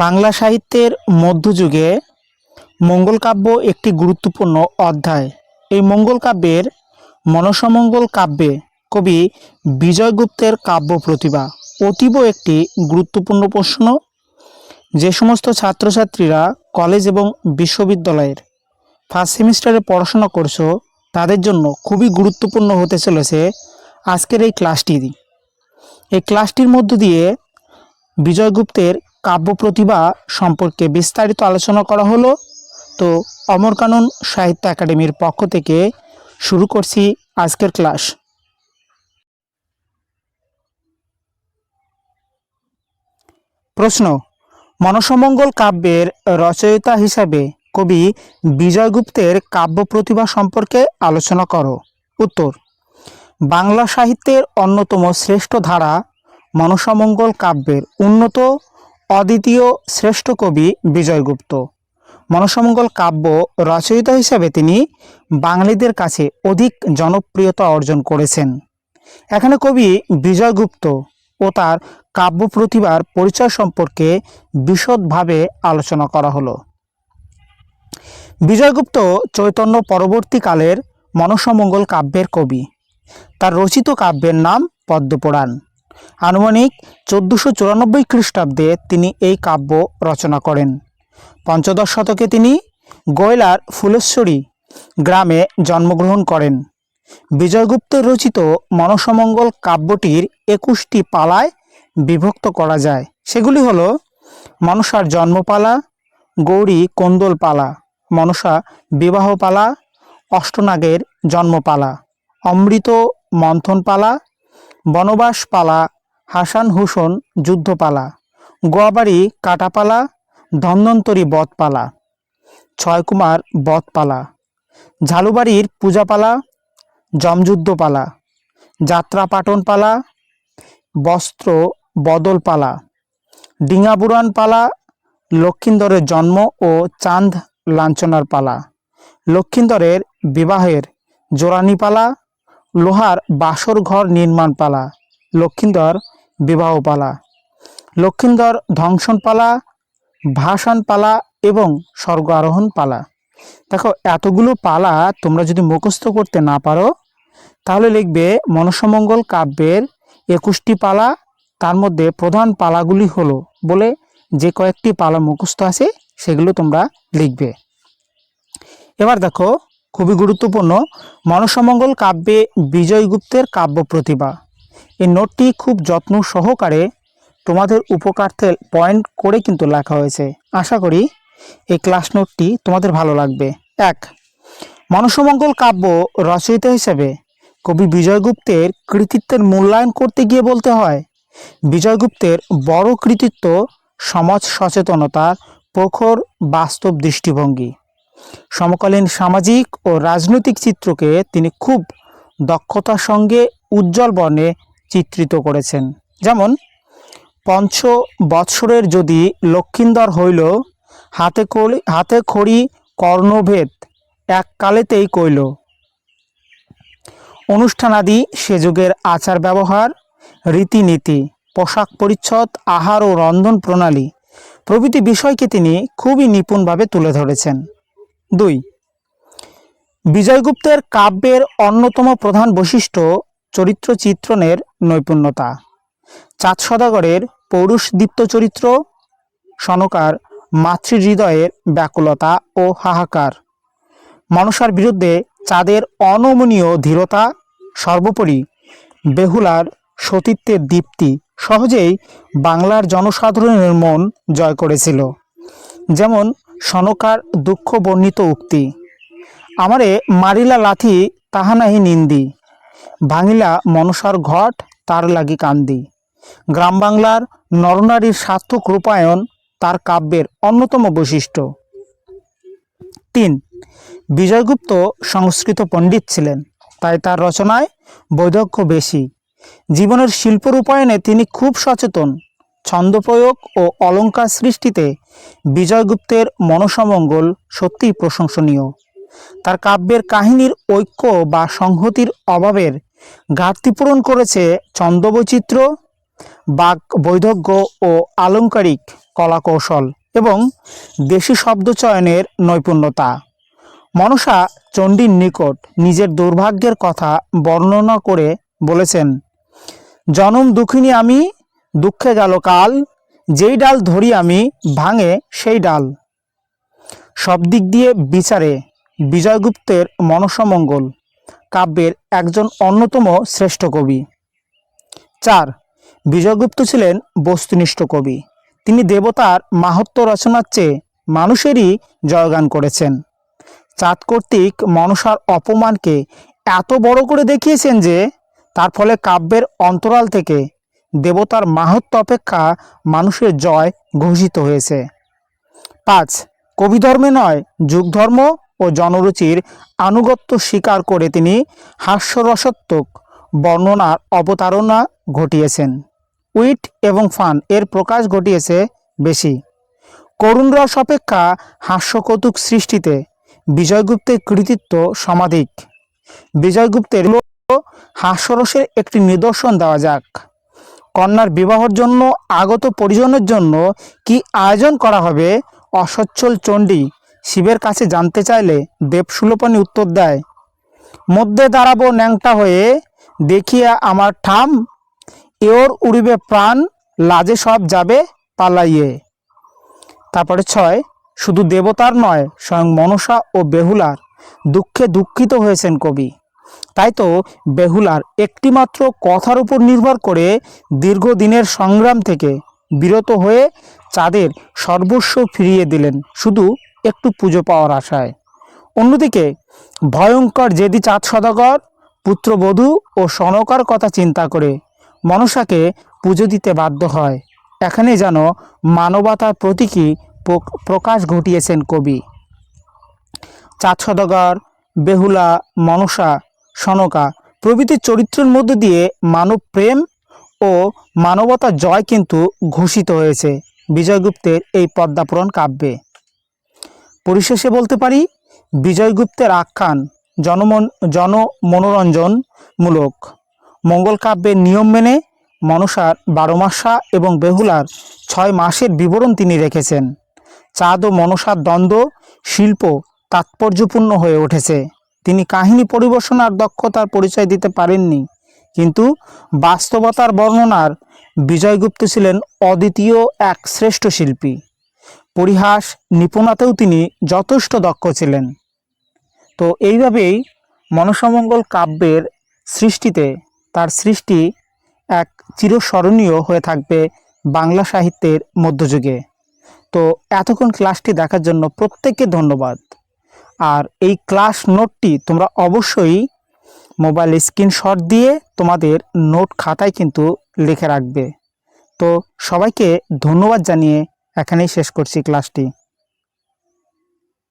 বাংলা সাহিত্যের মধ্যযুগে মঙ্গল কাব্য একটি গুরুত্বপূর্ণ অধ্যায়। এই মঙ্গল কাব্যের মনসমঙ্গল কাব্যে কবি বিজয়গুপ্তের কাব্য প্রতিভা অতীব একটি গুরুত্বপূর্ণ প্রশ্ন। যে সমস্ত ছাত্রছাত্রীরা কলেজ এবং বিশ্ববিদ্যালয়ের ফার্স্ট সেমিস্টারে পড়াশোনা করছ, তাদের জন্য খুবই গুরুত্বপূর্ণ হতে চলেছে আজকের এই ক্লাসটি এই ক্লাসটির মধ্য দিয়ে বিজয়গুপ্তের কাব্য প্রতিভা সম্পর্কে বিস্তারিত আলোচনা করা হলো। তো অমরকানন সাহিত্য একাডেমির পক্ষ থেকে শুরু করছি আজকের ক্লাস। প্রশ্ন, মনসমঙ্গল কাব্যের রচয়িতা হিসাবে কবি বিজয়গুপ্তের কাব্য প্রতিভা সম্পর্কে আলোচনা করো। উত্তর, বাংলা সাহিত্যের অন্যতম শ্রেষ্ঠ ধারা মনসমঙ্গল কাব্যের উন্নত অদ্বিতীয় শ্রেষ্ঠ কবি বিজয়গুপ্ত মনসমঙ্গল কাব্য রচয়িতা হিসাবে তিনি বাঙালিদের কাছে অধিক জনপ্রিয়তা অর্জন করেছেন। এখানে কবি বিজয়গুপ্ত ও তার কাব্য প্রতিভার পরিচয় সম্পর্কে বিশদভাবে আলোচনা করা হলো। বিজয়গুপ্ত চৈতন্য পরবর্তীকালের মনসমঙ্গল কাব্যের কবি। তার রচিত কাব্যের নাম পদ্মপুরাণ। আনুমানিক চোদ্দোশো চুরানব্বই খ্রিস্টাব্দে তিনি এই কাব্য রচনা করেন। পঞ্চদশ শতকে তিনি গয়লার ফুলেশ্বরী গ্রামে জন্মগ্রহণ করেন। বিজয়গুপ্তের রচিত মনসমঙ্গল কাব্যটির একুশটি পালায় বিভক্ত করা যায়। সেগুলি হল মনসার জন্মপালা, গৌরী কোন্দলপালা মনসা বিবাহপালা অষ্টনাগের জন্মপালা, অমৃত মন্থনপালা বনবাসপালা হাসান হুসন যুদ্ধপালা গোয়াবাড়ি কাটাপালা ধন্বন্তরী বধপালা ছয়কুমার বধপালা ঝালুবাড়ির পূজাপালা জমযুদ্ধপালা যাত্রা পাটনপালা বস্ত্র বদলপালা ডিঙাবুরান পালা, লক্ষিন্দরের জন্ম ও চাঁদ লাঞ্ছনার পালা, লক্ষিন্দরের বিবাহের জোরানি পালা লোহার বাসর ঘর নির্মাণ পালা, লক্ষিন্দর বিবাহ পালা। লক্ষিন্দর ধ্বংসন পালা, ভাসান পালা এবং স্বর্গ আরোহণ পালা। দেখো, এতগুলো পালা তোমরা যদি মুখস্থ করতে না পারো, তাহলে লিখবে মনসমঙ্গল কাব্যের একুশটি পালা, তার মধ্যে প্রধান পালাগুলি হলো বলে যে কয়েকটি পালা মুখস্থ আছে সেগুলো তোমরা লিখবে। এবার দেখো খুবই গুরুত্বপূর্ণ মনসমঙ্গল কাব্যে বিজয়গুপ্তের কাব্য প্রতিভা। এই নোটটি খুব যত্ন সহকারে তোমাদের উপকার্থে পয়েন্ট করে কিন্তু লেখা হয়েছে। আশা করি এই ক্লাস নোটটি তোমাদের ভালো লাগবে। এক, মনসমঙ্গল কাব্য রচয়িতা হিসেবে কবি বিজয়গুপ্তের কৃতিত্বের মূল্যায়ন করতে গিয়ে বলতে হয় বিজয়গুপ্তের বড় কৃতিত্ব সমাজ সচেতনতার প্রখর বাস্তব দৃষ্টিভঙ্গি। সমকালীন সামাজিক ও রাজনৈতিক চিত্রকে তিনি খুব দক্ষতার সঙ্গে উজ্জ্বল বর্ণে চিত্রিত করেছেন। যেমন, পঞ্চ বৎসরের যদি লক্ষিন্দর হইল, হাতে কড়ি হাতে খড়ি কর্ণভেদ এক কালেতেই কইল। অনুষ্ঠানাদি সে যুগের আচার ব্যবহার, রীতিনীতি, পোশাক পরিচ্ছদ, আহার ও রন্ধন প্রণালী প্রভৃতি বিষয়কে তিনি খুবই নিপুণভাবে তুলে ধরেছেন। দুই। বিজয়গুপ্তের কাব্যের অন্যতম প্রধান বৈশিষ্ট্য চরিত্র চিত্রণের নৈপুণ্যতা। চাঁদ সদাগরের পৌরুষদীপ্ত চরিত্র, সনকার মাতৃহৃদয়ের ব্যাকুলতা ও হাহাকার। মনসার বিরুদ্ধে চাঁদের অনমনীয় ধীরতা, সর্বোপরি বেহুলার সতীত্বের দীপ্তি সহজেই বাংলার জনসাধারণের মন জয় করেছিল। যেমন সনকার দুঃখ বর্ণিত উক্তি। আমারে মারিলা লাথি তাহা নাহি নিন্দি। ভাঙিলা মনসার ঘট তার লাগি কান্দি। গ্রাম বাংলার নরনারীর সার্থক রূপায়ণ তার কাব্যের অন্যতম বৈশিষ্ট্য। তিন, বিজয়গুপ্ত সংস্কৃত পণ্ডিত ছিলেন, তাই তার রচনায় বৈদগ্ধ্য বেশি। জীবনের শিল্প রূপায়ণে তিনি খুব সচেতন। ছন্দ প্রয়োগ ও অলঙ্কার সৃষ্টিতে বিজয়গুপ্তের মনসমঙ্গল সত্যিই প্রশংসনীয়। তার কাব্যের কাহিনীর ঐক্য বা সংহতির অভাবের ঘাটতি পূরণ করেছে ছন্দবৈচিত্র্য বাক বৈধজ্ঞ ও আলংকারিক কলাকৌশল এবং দেশি শব্দ চয়নের নৈপুণ্যতা। মনসা চণ্ডীর নিকট নিজের দুর্ভাগ্যের কথা বর্ণনা করে বলেছেন, জনম দুঃখিনী আমি দুঃখে গেল কাল, যেই ডাল ধরি আমি, ভাঙে সেই ডাল। সব দিক দিয়ে বিচারে, বিজয়গুপ্তের মনসমঙ্গল, কাব্যের একজন অন্যতম শ্রেষ্ঠ কবি। চার, বিজয়গুপ্ত ছিলেন বস্তুনিষ্ঠ কবি। তিনি দেবতার মাহাত্ম রচনার চেয়ে মানুষেরই জয়গান করেছেন। চাঁদ কর্তৃক মনসার অপমানকে এত বড় করে দেখিয়েছেন যে, তার ফলে কাব্যের অন্তরাল থেকে দেবতার মাহাত্ম অপেক্ষা মানুষের জয় ঘোষিত হয়েছে। পাঁচ, কবিধর্মে নয়, যুগধর্ম ও জনরুচির আনুগত্য স্বীকার করে তিনি হাস্যরসাত্মক বর্ণনার অবতারণা ঘটিয়েছেন। উইট এবং ফান এর প্রকাশ ঘটিয়েছে বেশি। করুণ রস অপেক্ষা হাস্যকৌতুক সৃষ্টিতে বিজয়গুপ্তের কৃতিত্ব সমাধিক। বিজয়গুপ্তের হাস্যরসের একটি নিদর্শন দেওয়া যাক। কন্যার বিবাহর জন্য, আগত পরিজনের জন্য কি আয়োজন করা হবে? অসচ্ছল চণ্ডী শিবের কাছে জানতে চাইলে দেবশুলোপনী উত্তর দেয়। মধ্যে দাঁড়াবো ন্যাংটা হয়ে, দেখিয়া আমার ঠাম, এওর উড়িবে প্রাণ, লাজে সব যাবে পালাইয়ে। তারপরে ছয়, শুধু দেবতার নয়, স্বয়ং মনসা ও বেহুলার দুঃখে দুঃখিত হয়েছেন কবি। তাই তো বেহুলার একটিমাত্র কথার উপর নির্ভর করে দীর্ঘদিনের সংগ্রাম থেকে বিরত হয়ে চাঁদের সর্বস্ব ফিরিয়ে দিলেন শুধু একটু পুজো পাওয়ার আশায়। অন্যদিকে ভয়ঙ্কর জেদি চাঁদ সদাগর, পুত্রবধূ ও সনকার কথা চিন্তা করে মনসাকে পুজো দিতে বাধ্য হয়। এখানে যেন মানবতার প্রতীকী প্রকাশ ঘটিয়েছেন কবি। চাঁদ সদাগর, বেহুলা, মনসা সনকা। প্রভৃতি চরিত্রের মধ্য দিয়ে মানব প্রেম ও মানবতার জয় কিন্তু ঘোষিত হয়েছে। বিজয়গুপ্তের এই পদ্মাপুরণ কাব্যে। পরিশেষে বলতে পারি, বিজয়গুপ্তের আখ্যান জনমন জনমনোরঞ্জনমূলক। মঙ্গল কাব্যের নিয়ম মেনে মনসার বারো মাসা এবং বেহুলার ছয় মাসের বিবরণ তিনি রেখেছেন। চাঁদ ও মনসার দ্বন্দ্ব, শিল্প তাৎপর্যপূর্ণ হয়ে উঠেছে। তিনি কাহিনী পরিবেশনার দক্ষতার পরিচয় দিতে পারেননি। কিন্তু বাস্তবতার বর্ণনার বিজয়গুপ্ত ছিলেন অদ্বিতীয় এক শ্রেষ্ঠ শিল্পী। পরিহাস নিপুণাতেও তিনি যথেষ্ট দক্ষ ছিলেন। তো এইভাবেই মনসমঙ্গল কাব্যের সৃষ্টিতে তার সৃষ্টি এক চিরস্মরণীয় হয়ে থাকবে বাংলা সাহিত্যের মধ্যযুগে। তো এতক্ষণ ক্লাসটি দেখার জন্য প্রত্যেককে ধন্যবাদ। আর এই ক্লাস নোটটি তোমরা অবশ্যই মোবাইল স্ক্রিনশট দিয়ে তোমাদের নোট খাতায় কিন্তু লিখে রাখবে। তো সবাইকে ধন্যবাদ জানিয়ে এখানেই শেষ করছি ক্লাসটি